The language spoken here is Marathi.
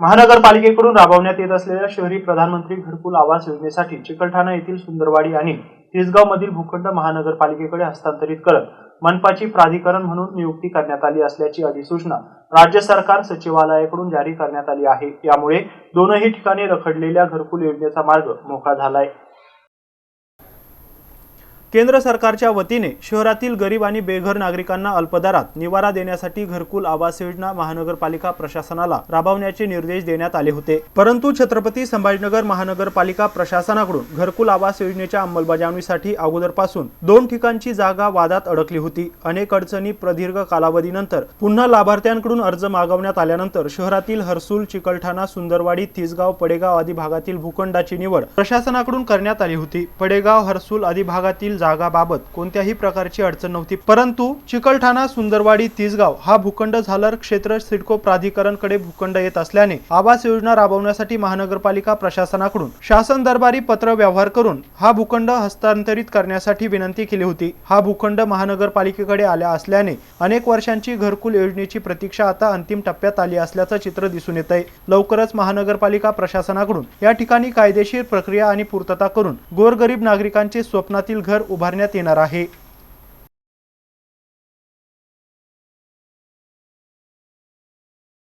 महानगरपालिकेकडून राबवण्यात येत असलेल्या शहरी प्रधानमंत्री घरकुल आवास योजनेसाठी चिकलठाणा येथील सुंदरवाडी आणि तिसगाव मधील भूखंड महानगरपालिकेकडे हस्तांतरित करत मनपाची प्राधिकरण म्हणून नियुक्ती करण्यात आली असल्याची अधिसूचना राज्य सरकार सचिवालयाकडून जारी करण्यात आली आहे. यामुळे दोनही ठिकाणी रखडलेल्या घरकुल योजनेचा मार्ग मोकळा झालाय. केंद्र सरकारच्या वतीने शहरातील गरीब आणि बेघर नागरिकांना अल्पदरात निवारा देण्यासाठी घरकुल आवास योजना महानगरपालिका प्रशासनाला राबवण्याचे निर्देश देण्यात आले होते. परंतु छत्रपती संभाजीनगर महानगरपालिका प्रशासनाकडून घरकुल आवास योजनेच्या अंमलबजावणीसाठी अगोदरपासून दोन ठिकाणची जागा वादात अडकली होती. अनेक अडचणी प्रदीर्घ कालावधीनंतर पुन्हा लाभार्थ्यांकडून अर्ज मागवण्यात आल्यानंतर शहरातील हर्सूल चिकलठाणा सुंदरवाडी तिसगाव पडेगाव आदी भागातील भूखंडाची निवड प्रशासनाकडून करण्यात आली होती. पडेगाव हर्सूल आदी भागातील जागाबाबत कोणत्याही प्रकारची अडचण नव्हती. परंतु चिकलठाणा सुंदरवाडी तिसगाव हा भूखंड झालर क्षेत्र सिडको प्राधिकरणकडे भूखंड येत असल्याने आवास योजना राबवण्यासाठी महानगरपालिका प्रशासनाकडून शासन दरबारी पत्र व्यवहार करून हा भूखंड हस्तांतरित करण्यासाठी विनंती केली होती. हा भूखंड महानगरपालिकेकडे आल्या असल्याने अनेक वर्षांची घरकुल योजनेची प्रतीक्षा आता अंतिम टप्प्यात आली असल्याचं चित्र दिसून येत आहे. लवकरच महानगरपालिका प्रशासनाकडून या ठिकाणी कायदेशीर प्रक्रिया आणि पूर्तता करून गोरगरीब नागरिकांचे स्वप्नातील घर उभारण्यात येणार आहे.